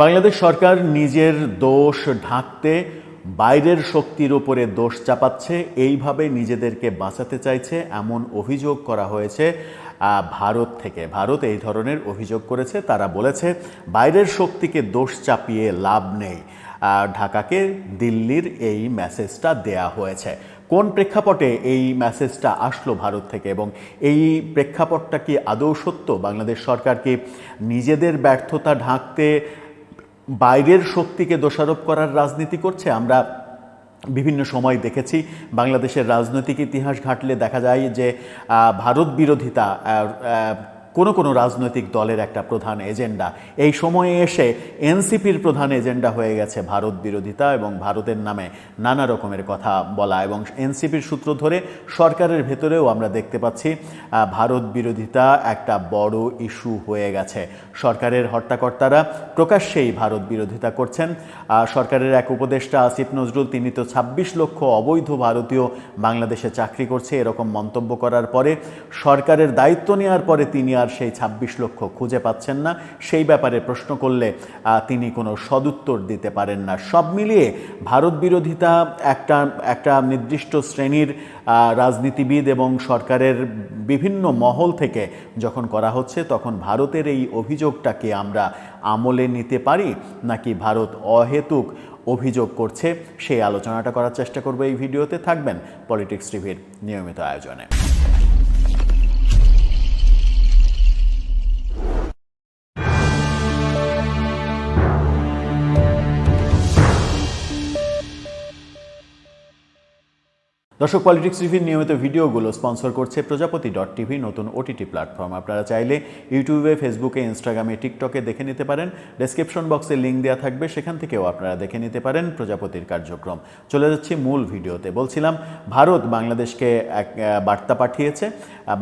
বাংলাদেশ সরকার নিজের দোষ ঢাকতে বাইরের শক্তির উপরে দোষ চাপাচ্ছে, এইভাবে নিজেদেরকে বাঁচাতে চাইছে, এমন অভিযোগ করা হয়েছে ভারত থেকে। ভারত এই ধরনের অভিযোগ করেছে। তারা বলেছে, বাইরের শক্তিকে দোষ চাপিয়ে লাভ নেই। ঢাকাকে দিল্লির এই মেসেজটা দেয়া হয়েছে। কোন প্রেক্ষাপটে এই মেসেজটা আসলো ভারত থেকে এবং এই প্রেক্ষাপটটা কি আদৌ সত্য? বাংলাদেশ সরকার কি নিজেদের ব্যর্থতা ঢাকতে বাইরের শক্তিকে দোষারোপ করার রাজনীতি করছে। আমরা বিভিন্ন সময় দেখেছি, বাংলাদেশের রাজনৈতিক ইতিহাস ঘাটলে দেখা যায় যে ভারত বিরোধিতা কোনো কোনো রাজনৈতিক দলের একটা প্রধান এজেন্ডা। এই সময়ে এসে এনসিপির প্রধান এজেন্ডা হয়ে গেছে ভারত বিরোধিতা এবং ভারতের নামে নানা রকমের কথা বলা এবং এনসিপির সূত্র ধরে সরকারের ভেতরেও আমরা দেখতে পাচ্ছি ভারত বিরোধিতা একটা বড় ইস্যু হয়ে গেছে। সরকারের হর্তাকর্তারা প্রকাশ্যেই ভারত বিরোধিতা করছেন। সরকারের এক উপদেষ্টা আসিফ নজরুল, তিনি তো ছাব্বিশ লক্ষ অবৈধ ভারতীয় বাংলাদেশে চাকরি করছে, এরকম মন্তব্য করার পরে সরকারের দায়িত্ব নেওয়ার পরে তিনি আর সেই ছাব্বিশ লক্ষ খুঁজে পাচ্ছেন না। সেই ব্যাপারে প্রশ্ন করলে তিনি কোনো সদুত্তর দিতে পারেন না। সব মিলিয়ে ভারত বিরোধিতা একটা একটা নির্দিষ্ট শ্রেণির রাজনীতিবিদ এবং সরকারের বিভিন্ন মহল থেকে যখন করা হচ্ছে, তখন ভারতের এই অভিযোগটাকে আমরা আমলে নিতে পারি? নাকি ভারত অহেতুক অভিযোগ করছে? সেই আলোচনাটা করার চেষ্টা করব এই ভিডিওতে। থাকবেন পলিটিক্স টিভির নিয়মিত আয়োজনে। দর্শক পলিটিক্স টিভির নিয়মিত ভিডিওগুলো স্পন্সর করছে প্রজাপতি ডট টিভি নতুন ওটিটি প্ল্যাটফর্ম আপনারা চাইলে ইউটিউবে ফেসবুকে ইনস্টাগ্রামে টিকটকে দেখে নিতে পারেন। ডেসক্রিপশন বক্সে লিঙ্ক দেওয়া থাকবে, সেখান থেকেও আপনারা দেখে নিতে পারেন প্রজাপতির কার্যক্রম। চলে যাচ্ছি মূল ভিডিওতে। বলছিলাম, ভারত বাংলাদেশকে এক বার্তা পাঠিয়েছে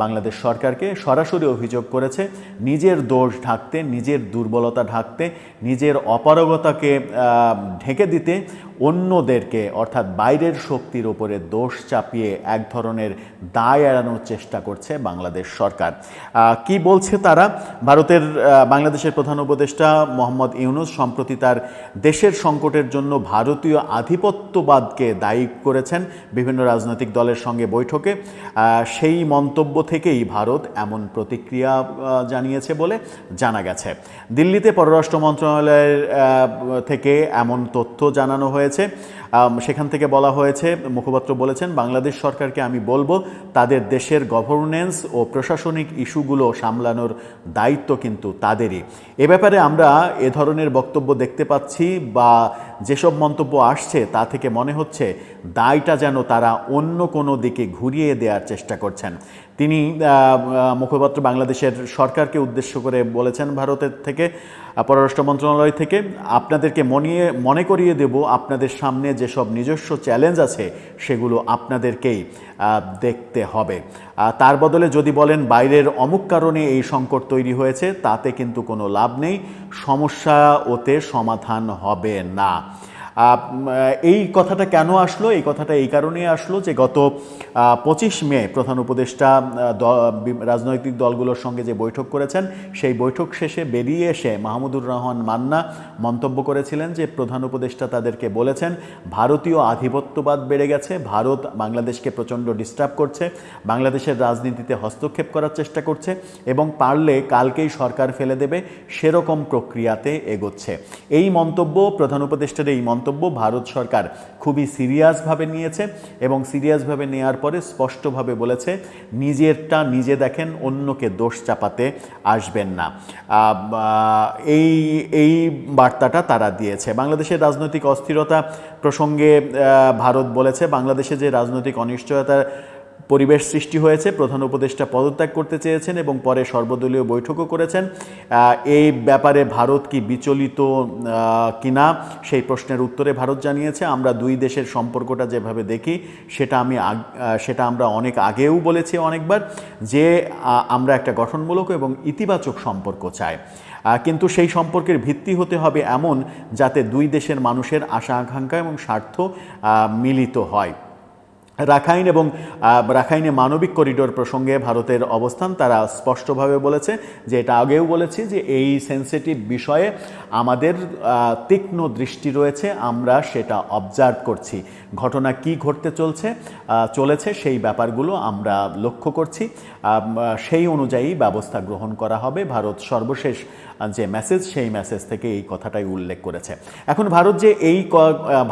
বাংলাদেশ সরকারকে। সরাসরি অভিযোগ করেছে, নিজের দোষ ঢাকতে, নিজের দুর্বলতা ঢাকতে, নিজের অপারগতাকে ঢেকে দিতে অন্যদেরকে, অর্থাৎ বাইরের শক্তির ওপরে দোষ চাপিয়ে এক ধরনের দায় এড়ানোর চেষ্টা করছে বাংলাদেশ সরকার। কি বলছে তারা? ভারতের বাংলাদেশের প্রধান উপদেষ্টা মোহাম্মদ ইউনুস সম্প্রতি তার দেশের সংকটের জন্য ভারতীয় আধিপত্যবাদকে দায়ী করেছেন বিভিন্ন রাজনৈতিক দলের সঙ্গে বৈঠকে। সেই মন্তব্য থেকেই ভারত এমন প্রতিক্রিয়া জানিয়েছে বলে জানা গেছে। দিল্লিতে পররাষ্ট্র মন্ত্রণালয়ের থেকে এমন তথ্য জানানো হয়েছে। সেখান থেকে বলা হয়েছে, মুখপাত্র বলেছেন, বাংলাদেশ সরকারকে আমি বলব, তাদের দেশের গভর্নেন্স ও প্রশাসনিক ইস্যুগুলো সামলানোর দায়িত্ব কিন্তু তাদেরই। এ ব্যাপারে আমরা এ ধরনের বক্তব্য দেখতে পাচ্ছি বা যেসব মন্তব্য আসছে, তা থেকে মনে হচ্ছে দায়টা যেন তারা অন্য কোনো দিকে ঘুরিয়ে দেওয়ার চেষ্টা করছেন। তিনি মুখপাত্র বাংলাদেশের সরকারকে উদ্দেশ্য করে বলেছেন ভারতের থেকে পররাষ্ট্র মন্ত্রণালয় থেকে, আপনাদেরকে মনিয়ে, মনে করিয়ে দেব আপনাদের সামনে যেসব নিজস্ব চ্যালেঞ্জ আছে, সেগুলো আপনাদেরকেই দেখতে হবে। তার বদলে যদি বলেন বাইরের অমুক কারণে এই সংকট তৈরি হয়েছে, তাতে কিন্তু কোনো লাভ নেই, সমস্যা ওতে সমাধান হবে না। এই কথাটা কেন আসলো? এই কথাটা এই কারণেই আসলো যে গত পঁচিশ মে প্রধান উপদেষ্টা রাজনৈতিক দলগুলোর সঙ্গে যে বৈঠক করেছেন, সেই বৈঠক শেষে বেরিয়ে এসে মাহমুদুর রহমান মান্না মন্তব্য করেছিলেন যে প্রধান উপদেষ্টা তাদেরকে বলেছেন, ভারতীয় আধিপত্যবাদ বেড়ে গেছে, ভারত বাংলাদেশকে প্রচণ্ড ডিস্টার্ব করছে, বাংলাদেশের রাজনীতিতে হস্তক্ষেপ করার চেষ্টা করছে এবং পারলে কালকেই সরকার ফেলে দেবে, সেরকম প্রক্রিয়াতে এগোচ্ছে। এই মন্তব্য প্রধান উপদেষ্টার এই মন্তব্য ভারত সরকার খুবই সিরিয়াসভাবে নিয়েছে এবং সিরিয়াসভাবে নেয়ার পরে স্পষ্টভাবে বলেছে, নিজেরটা নিজে দেখেন, অন্যকে দোষ চাপাতে আসবেন না। এই এই বার্তাটা তারা দিয়েছে। বাংলাদেশের রাজনৈতিক অস্থিরতা প্রসঙ্গে ভারত বলেছে, বাংলাদেশে যে রাজনৈতিক অনিশ্চয়তার পরিবেশ সৃষ্টি হয়েছে, প্রধান উপদেষ্টা পদত্যাগ করতে চেয়েছেন এবং পরে সর্বদলীয় বৈঠকও করেছেন। এই ব্যাপারে ভারত কি বিচলিত কিনা সেই প্রশ্নের উত্তরে ভারত জানিয়েছে, আমরা দুই দেশের সম্পর্কটা যেভাবে দেখি, সেটা আমি সেটা আমরা অনেক আগেও বলেছি অনেকবার, যে আমরা একটা গঠনমূলক এবং ইতিবাচক সম্পর্ক চাই। কিন্তু সেই সম্পর্কের ভিত্তি হতে হবে এমন যাতে দুই দেশের মানুষের আশা আকাঙ্ক্ষা এবং স্বার্থ মিলিত হয়। রাখাইন এবং রাখাইনে মানবিক করিডোর প্রসঙ্গে ভারতের অবস্থান তারা স্পষ্টভাবে বলেছে, যে এটা আগেও বলেছি, যে এই সেন্সিটিভ বিষয়ে আমাদের তীক্ষ্ণ দৃষ্টি রয়েছে, আমরা সেটা অবজার্ভ করছি। ঘটনা কি ঘটতে চলছে চলেছে সেই ব্যাপারগুলো আমরা লক্ষ্য করছি। সেই অনুযায়ী ব্যবস্থা গ্রহণ করা হবে। ভারত সর্বশেষ যে মেসেজ সেই মেসেজ থেকে এই কথাটাই উল্লেখ করেছে। এখন ভারত যে এই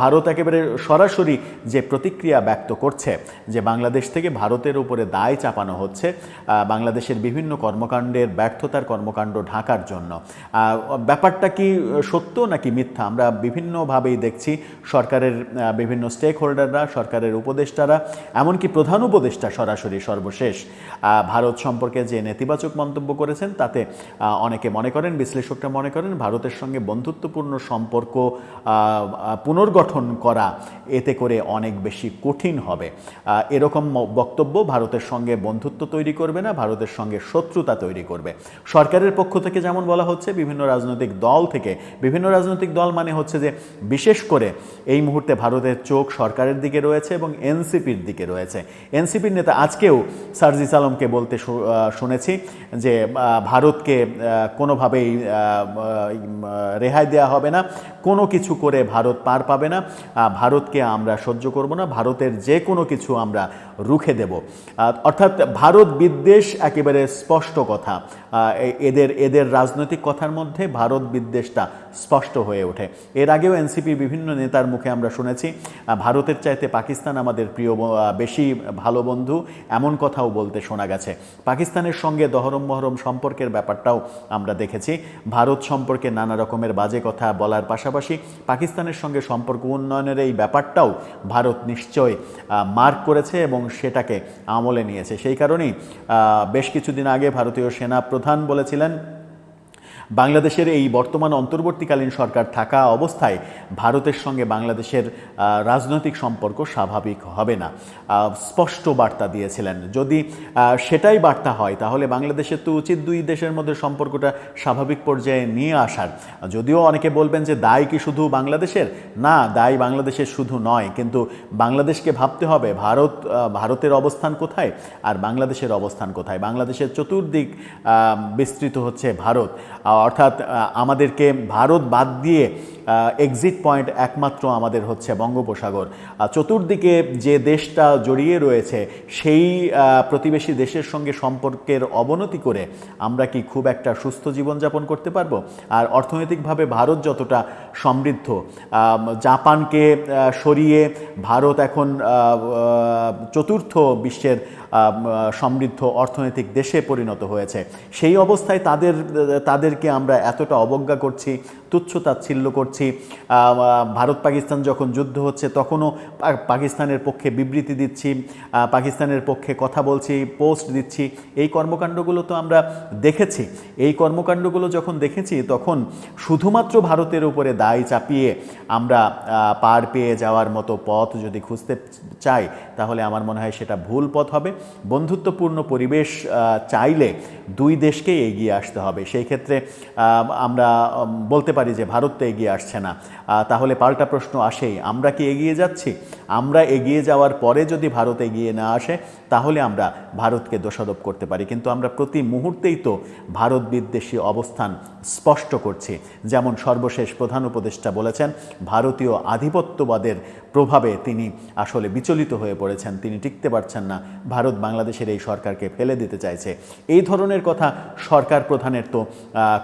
ভারত একেবারে সরাসরি যে প্রতিক্রিয়া ব্যক্ত করছে যে বাংলাদেশ থেকে ভারতের উপরে দায় চাপানো হচ্ছে বাংলাদেশের বিভিন্ন কর্মকাণ্ডের ব্যর্থতার কর্মকাণ্ড ঢাকার জন্য। ব্যাপারটা কি সত্য নাকি মিথ্যা? আমরা বিভিন্নভাবেই দেখছি সরকারের বিভিন্ন স্টেক হোল্ডাররা সরকারের উপদেষ্টারা, এমনকি প্রধান উপদেষ্টা সরাসরি সর্বশেষ। ভারত সম্পর্কে যে নেতিবাচক মন্তব্য করেছেন, তাতে অনেকে মনে করেন, বিশ্লেষকরা মনে করেন, ভারতের সঙ্গে বন্ধুত্বপূর্ণ সম্পর্ক পুনর্গঠন করা এতে করে অনেক বেশি কঠিন হবে। আহ, এরকম বক্তব্য ভারতের সঙ্গে বন্ধুত্ব তৈরি করবে না ভারতের সঙ্গে শত্রুতা তৈরি করবে। সরকারের পক্ষ থেকে যেমন বলা হচ্ছে বিভিন্ন রাজনৈতিক দল থেকে বিভিন্ন রাজনৈতিক দল মানে হচ্ছে যে বিশেষ করে এই মুহূর্তে ভারতের চোখ সরকারের দিকে রয়েছে এবং এনসিপির দিকে রয়েছে। এনসিপির নেতা আজকেও সার্জিস আলমকে বলতে শুনেছি যে ভারতকে কোনোভাবেই রেহাই দেওয়া হবে না। কোনো কিছু করে ভারত পার পাবে না। ভারতকে আমরা সহ্য করব না। ভারতের যে কোনো কিছু আমরা রুখে দেব। অর্থাৎ ভারত বিদ্বেষ একেবারে স্পষ্ট কথা। এদের এদের রাজনৈতিক কথার মধ্যে ভারত বিদ্বেষটা স্পষ্ট হয়ে ওঠে। এর আগেও এনসিপি বিভিন্ন নেতার মুখে আমরা শুনেছি ভারতের চাইতে পাকিস্তান আমাদের প্রিয় বেশি ভালো বন্ধু, এমন কথাও বলতে শোনা গেছে। পাকিস্তানের সঙ্গে দহরম মহরম সম্পর্কের ব্যাপারটাও আমরা দেখেছি। ভারত সম্পর্কে নানা রকমের বাজে কথা বলার পাশাপাশি পাকিস্তানের সঙ্গে সম্পর্ক উন্নয়নের এই ব্যাপারটাও ভারত নিশ্চয় মার্ক করেছে এবং সেটাকে আমলে নিয়েছে। সেই কারণেই বেশ কিছুদিন আগে ভারতীয় সেনা প্রধান বলেছিলেন বাংলাদেশের এই বর্তমান অন্তর্বর্তীকালীন সরকার থাকা অবস্থায় ভারতের সঙ্গে বাংলাদেশের রাজনৈতিক সম্পর্ক স্বাভাবিক হবে না। স্পষ্ট বার্তা দিয়েছিলেন। যদি সেটাই বার্তা হয়, তাহলে বাংলাদেশের তো উচিত দুই দেশের মধ্যে সম্পর্কটা স্বাভাবিক পর্যায়ে নিয়ে আসার। যদিও অনেকে বলবেন যে, দায় কি শুধু বাংলাদেশের? না, দায় বাংলাদেশের শুধু নয়, কিন্তু বাংলাদেশকে ভাবতে হবে, ভারত ভারতের অবস্থান কোথায় আর বাংলাদেশের অবস্থান কোথায়? বাংলাদেশের চতুর্দিক বিস্তৃত হচ্ছে ভারত। অর্থাৎ আমাদেরকে ভারত বাদ দিয়ে এক্সিট পয়েন্ট একমাত্র আমাদের হচ্ছে বঙ্গোপসাগর। চতুর্দিকে যে দেশটা জড়িয়ে রয়েছে, সেই প্রতিবেশী দেশের সঙ্গে সম্পর্কের অবনতি করে আমরা কি খুব একটা সুস্থ জীবনযাপন করতে পারব? আর অর্থনৈতিকভাবে ভারত যতটা সমৃদ্ধ জাপানকে সরিয়ে ভারত এখন চতুর্থ বিশ্বের সমৃদ্ধ অর্থনৈতিক দেশে পরিণত হয়েছে। সেই অবস্থায় তাদের, তাদেরকে আমরা এতটা অবজ্ঞা করছি তুচ্ছ তাচ্ছিল্য করছি। ভারত পাকিস্তান যখন যুদ্ধ হচ্ছে, তখনও পাকিস্তানের পক্ষে বিবৃতি দিচ্ছি পাকিস্তানের পক্ষে কথা বলছি, পোস্ট দিচ্ছি। এই কর্মকাণ্ডগুলো তো আমরা দেখেছি। এই কর্মকাণ্ডগুলো যখন দেখেছি, তখন শুধুমাত্র ভারতের উপরে দায় চাপিয়ে আমরা পার পেয়ে যাওয়ার মতো পথ যদি খুঁজতে চাই, তাহলে আমার মনে হয় সেটা ভুল পথ হবে। বন্ধুত্বপূর্ণ পরিবেশ চাইলে দুই দেশকেই এগিয়ে আসতে হবে। সেই ক্ষেত্রে আমরা বলতে পারি যে ভারত তো এগিয়ে আসছে না। তাহলে পাল্টা প্রশ্ন আসেই। আমরা কি এগিয়ে যাচ্ছি? আমরা এগিয়ে যাওয়ার পরে যদি ভারত এগিয়ে না আসে, তাহলে আমরা ভারতকে দোষারোপ করতে পারি। কিন্তু আমরা প্রতি মুহূর্তেই তো ভারত বিদ্বেষী অবস্থান স্পষ্ট করছি। যেমন সর্বশেষ প্রধান উপদেষ্টা বলেছেন, ভারতীয় আধিপত্যবাদের প্রভাবে তিনি আসলে বিচলিত হয়ে পড়েছেন। তিনি টিকতে পারছেন না। ভারত বাংলাদেশের এই সরকারকে ফেলে দিতে চাইছে। এই ধরনের কথা সরকার প্রধানের তো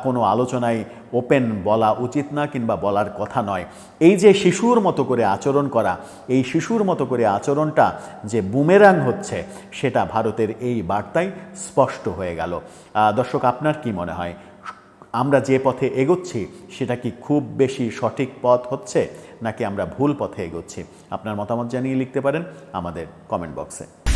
কোনো আলোচনায় ওপেন বলা উচিত না কিংবা বলার কথা নয়। এই যে শিশুর মতো করে আচরণ করা, এই শিশুর মতো করে আচরণটা যে বুমেরাং হচ্ছে, সেটা ভারতের এই বার্তায় স্পষ্ট হয়ে গেল। দর্শক, আপনার কি মনে হয়? আমরা যে পথে এগোচ্ছি, সেটা কি খুব বেশি সঠিক পথ হচ্ছে, নাকি আমরা ভুল পথে এগোচ্ছি? আপনার মতামত জানিয়ে লিখতে পারেন আমাদের কমেন্ট বক্সে।